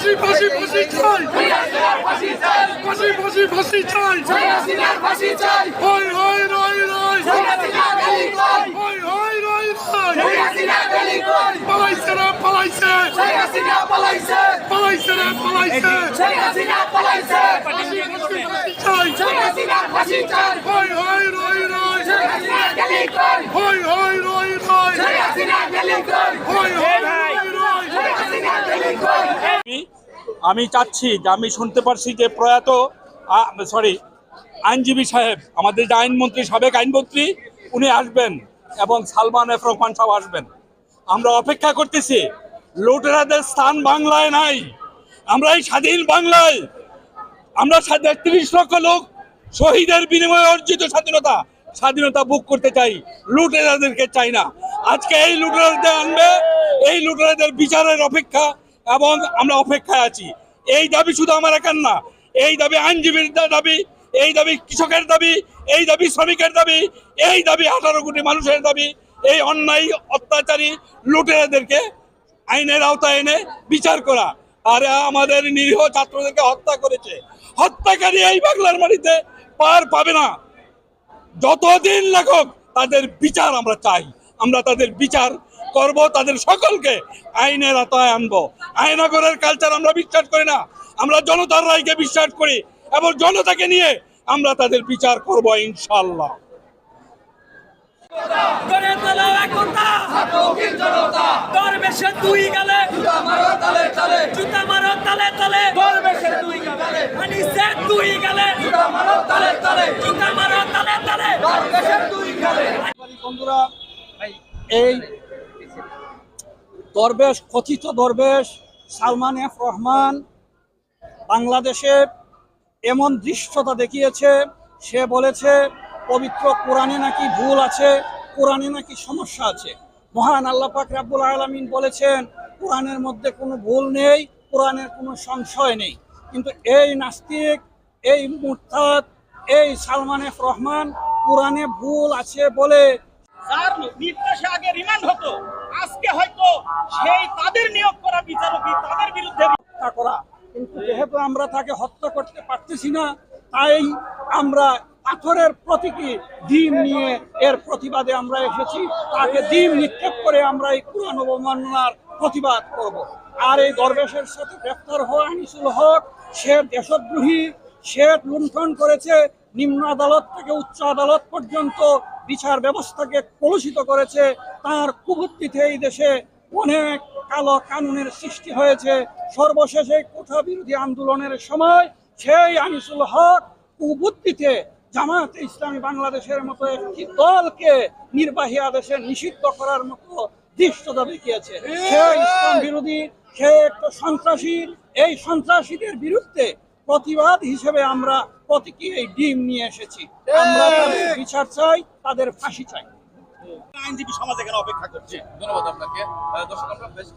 ফাঁসি ফাঁসি ফাঁসি চাই। ফাঁসি ফাঁসি ফাঁসি চাই। হই হই রই রই হই হই রই রই পালাইছে রে, পালাইছে। পালাইছে রে, পালাইছে। ফাঁসি ফাঁসি ফাঁসি চাই। রই রই হই হই রই রই হই হই রই রই আমি- চাচ্ছি যে আমি শুনতে পারছি যে প্রয়াত সরি আইনজীবী সাহেব, আমাদের যে আইনমন্ত্রী, সাবেক আইনমন্ত্রী, উনি আসবেন এবং সালমান এফ রহমান সাহেব আসবেন। আমরা অপেক্ষা করতেছি, লুটেরাদের স্থান বাংলায় নাই আমরা এই স্বাধীন বাংলায়। আমরা তিরিশ লক্ষ লোক শহীদের বিনিময়ে অর্জিত স্বাধীনতা স্বাধীনতা বুক করতে চাই, লুটেরাদেরকে চাই না। আজকে এই লুটেরাদের আনবে, এই লুটেরাদের বিচারের অপেক্ষা এবং আমরা অপেক্ষায় আছি। এই দাবি শুধু আমার একার না, এই দাবি আইনজীবীর দাবি, এই দাবি কৃষকের দাবি, এই দাবি শ্রমিকের দাবি, এই দাবি আঠারো কোটি মানুষের দাবি, এই অন্যায়, অত্যাচারী লুটেরাদেরকে আইনের আওতায় এনে বিচার করা। আর আমাদের নিরীহ ছাত্রদেরকে হত্যা করেছে। হত্যাকারী এই বাংলার মাটিতে পার পাবে না। যতদিন লাগুক তাদের বিচার আমরা চাই। আমরা তাদের বিচার করব তাদের সকলকে আইনের আওতায় আনব। আইনগরের কালচার আমরা বিশ্বাস করি না। আমরা জনতার রায়কে বিশ্বাস করি এবং জনতাকে নিয়ে আমরা তাদের বিচার করব ইনশাল্লাহ করে তোলো একতা। দরবেশে দুই গেলে। জুতা মারো তালে তালে। দরবেশে দুই গেলে। আনিসে দুই গেলে। জুতা মারো তালে তালে। জুতা মারো তালে তালে। দরবেশে দুই গেলে। বন্ধুরা এই দরবেশ, কথিত দরবেশ, সালমান এফ রহমান, বাংলাদেশে এমন দৃশ্যতা দেখিয়েছে, সে বলেছে, পবিত্র কোরআনে নাকি ভুল আছে, কোরআনে নাকি সমস্যা আছে। মহান আল্লাহ পাক রাব্বুল আলামিন বলেছেন, কোরআনের মধ্যে কোনো ভুল নেই, কোরআনের কোনো সংশয় নেই। কিন্তু এই নাস্তিক, এই মুরতাদ, এই সালমান এফ রহমান কোরআনে ভুল আছে বলে আগে রিমান্ড হতো, আজকে হয়তো সেই তাদের নিয়োগ করা বিচারকই তাদের বিরুদ্ধে হত্যা করা। কিন্তু যেহেতু আমরা তাকে হত্যা করতে পারতেছি না, তাই আমরা পাথরের প্রতীকী ডিম নিয়ে এর প্রতিবাদে আমরা এসেছি। তাকে ডিম নিক্ষেপ করে আমরা এই কোরআন অবমাননার প্রতিবাদ করব। আর এই দরবেশের সাথে গ্রেফতার হওয়া আনিসুল হক, সে দেশদ্রোহী, সে লুণ্ঠন করেছে, নিম্ন আদালত থেকে উচ্চ আদালত পর্যন্ত বিচার ব্যবস্থাকে কলুষিত করেছে। তার কুবুদ্ধিতে এই দেশে অনেক কালো কানুনের সৃষ্টি হয়েছে। সর্বশেষে কোঠা বিরোধী আন্দোলনের সময় সেই আনিসুল হক কুবুদ্ধিতে জামায়াতে ইসলামী বাংলাদেশের মতো একটি দলকে নির্বাহী আদেশে নিষিদ্ধ করার মতো দৃষ্টতা দেখিয়েছে সে ইসলাম বিরোধী, সে একটা সন্ত্রাসী। এই সন্ত্রাসীদের বিরুদ্ধে প্রতিবাদ হিসেবে আমরা প্রতীকী এই ডিম নিয়ে এসেছি। আমরা বিচার চাই, তাদের ফাঁসি চাই। আইনজীবী সমাজ এখানে অপেক্ষা করছে। ধন্যবাদ আপনাকে। দর্শক আমরা বেশ